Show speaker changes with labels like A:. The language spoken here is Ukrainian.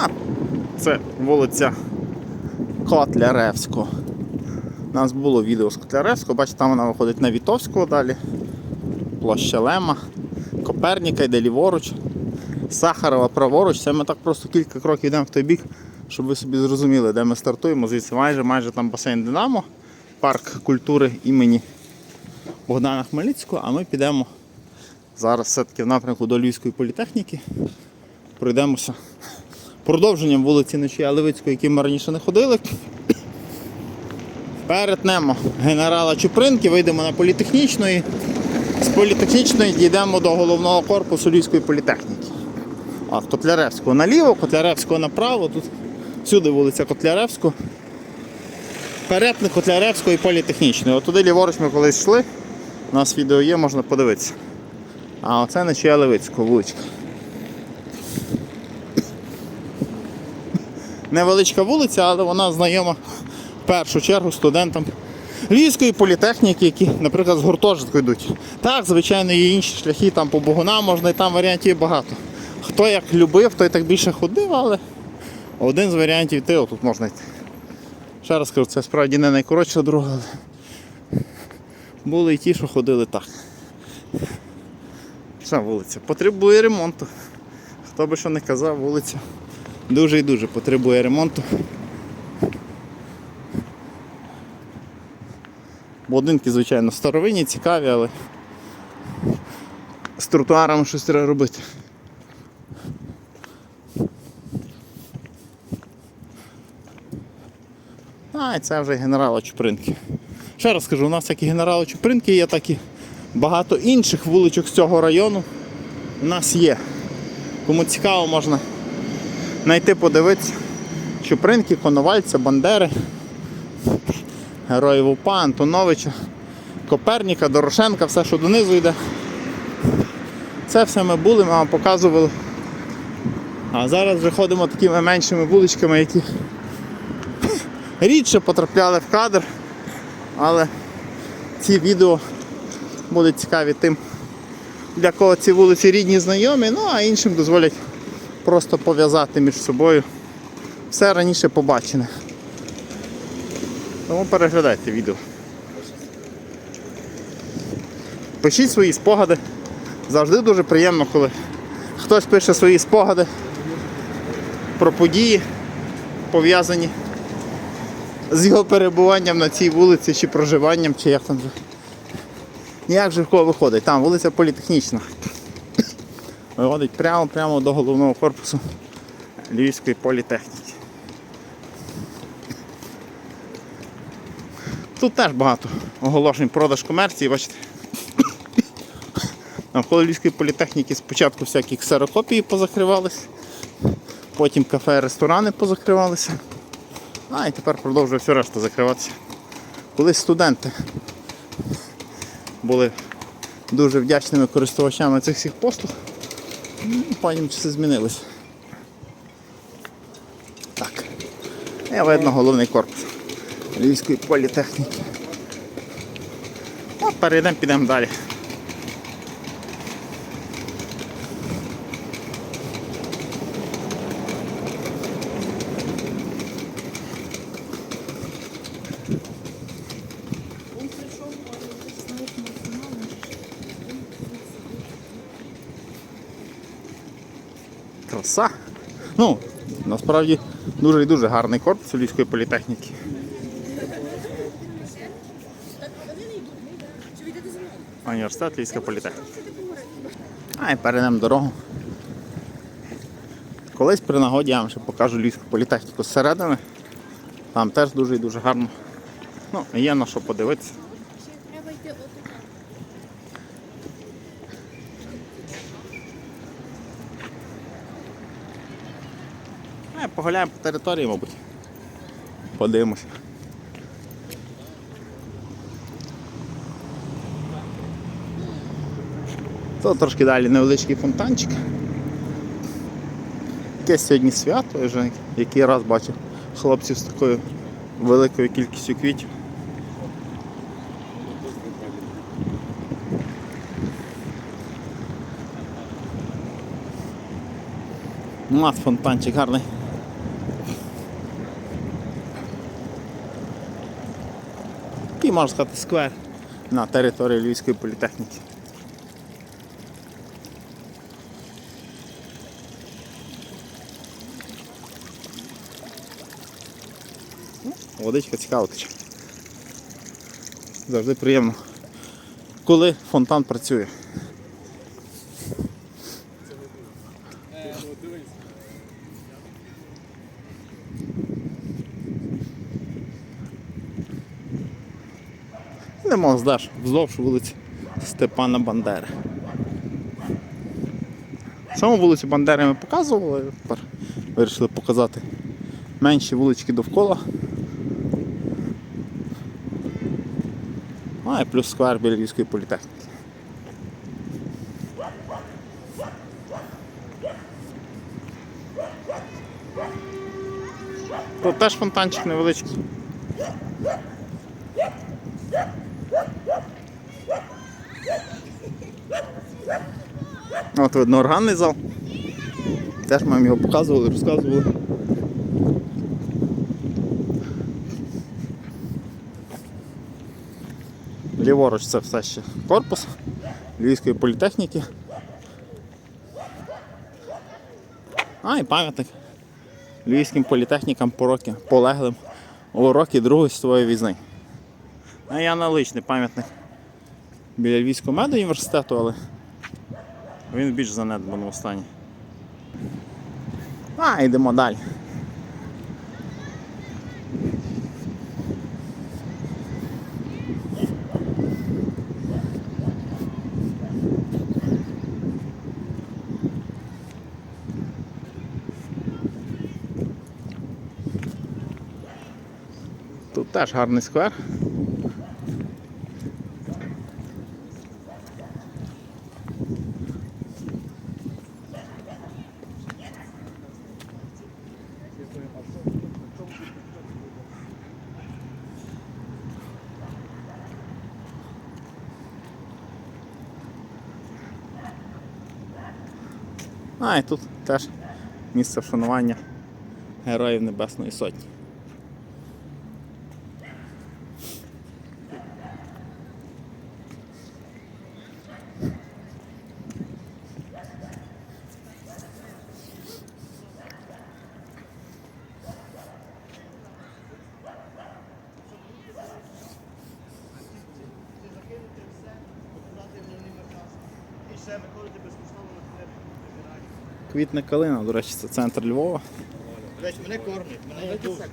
A: А, це вулиця Котляревського. У нас було відео з Котляревського, бачите, там вона виходить на Вітовського далі. Площа Лема, Коперніка йде ліворуч, Сахарова праворуч. Це ми так просто кілька кроків йдемо в той бік, щоб ви собі зрозуміли, де ми стартуємо. Звідси майже майже там басейн Динамо, парк культури імені Богдана Хмельницького, а ми підемо зараз все-таки в напрямку до Львівської політехніки. Пройдемося продовженням вулиці Ночія Левицької, які ми раніше не ходили. Перетнемо генерала Чупринки, вийдемо на політехнічної. З політехнічної дійдемо до головного корпусу Львівської політехніки. А Котляревського наліво, Котляревського направо. Тут всюди вулиця Котляревського. Перетник Котляревського і політехнічної. От туди ліворуч ми колись йшли. У нас відео є, можна подивитися. А оце Нечия Левицького вуличка. Невеличка вулиця, але вона знайома в першу чергу студентам Львівської політехніки, які, наприклад, з гуртожитку йдуть. Так, звичайно, є інші шляхи, там по Богуна можна і там варіантів багато. Хто як любив, той так більше ходив, але один з варіантів йти, отут можна йти. Ще раз кажу, це справді не найкоротша дорога, але були і ті, що ходили так. Ця вулиця потребує ремонту. Хто би що не казав, вулиця дуже і дуже потребує ремонту. Будинки, звичайно, старовинні, цікаві, але з тротуарами щось треба робити. А, це вже генерала Чупринки. Ще раз скажу, у нас як і генерала Чупринки є, так і багато інших вуличок з цього району у нас є. Кому цікаво, можна знайти, подивитися. Чупринки, Коновальця, Бандери, Героїв УПА, Антоновича, Коперніка, Дорошенка, все, що донизу йде. Це все ми були, ми вам показували. А зараз вже ходимо такими меншими вуличками, які рідше потрапляли в кадр, але ці відео будуть цікаві тим, для кого ці вулиці рідні знайомі, ну а іншим дозволять просто пов'язати між собою все раніше побачене. Тому переглядайте відео. Пишіть свої спогади. Завжди дуже приємно, коли хтось пише свої спогади про події, пов'язані з його перебуванням на цій вулиці чи проживанням, чи як там же. Як же в кого виходить? Там вулиця політехнічна. Виходить прямо-прямо до головного корпусу Львівської політехніки. Тут теж багато оголошень продаж комерції, бачите. Навколо Львівської політехніки спочатку всякі ксерокопії позакривались, потім кафе, ресторани позакривалися. А і тепер продовжує все решта закриватися. Колись студенти були дуже вдячними користувачами цих всіх послуг, ну, потім часи змінилися. Так. І видно головний корпус Львівської політехніки. От перейдемо, підемо далі. Краса. Ну, насправді дуже і дуже гарний корпус Львівської політехніки. Університет Львівська політехніка. А і перейдемо дорогу. Колись при нагоді я вам ще покажу Львівську політехніку зсередини. Там теж дуже і дуже гарно. Ну, є на що подивитися.
B: Треба.
A: Е, Погуляємо по території, мабуть. Подивимося. Тут трошки далі невеличкий фонтанчик. Якесь сьогодні свято, вже який раз бачив хлопців з такою великою кількістю квітів. У нас фонтанчик гарний. Такий, можна сказати, сквер на території Львівської політехніки. Ну, Водичка цікава тече. Завжди приємно. Коли фонтан працює. Не мог здаш вздовж вулиці Степана Бандери. Саму вулицю Бандери ми показували, тепер вирішили показати менші вулички довкола. А і плюс сквер біля Львівської політехніки. Тут теж фонтанчик невеличкий. От видно органний зал. Теж ми вам його показували, розказували. Ліворуч це все ще корпус Львівської політехніки. А, і пам'ятник Львівським політехнікам по роки, полеглим у роки Другої світової війни. А я наличний пам'ятник біля Львівського медуніверситету, але він в більш занедбаному стані. А, йдемо далі. Тут теж гарний сквер. А, і тут теж місце вшанування Героїв Небесної Сотні.
C: Ще виходити на
A: Квітне калина, до речі, це центр Львова.
C: До речі, мене кормлять, мене
D: я
C: красоту.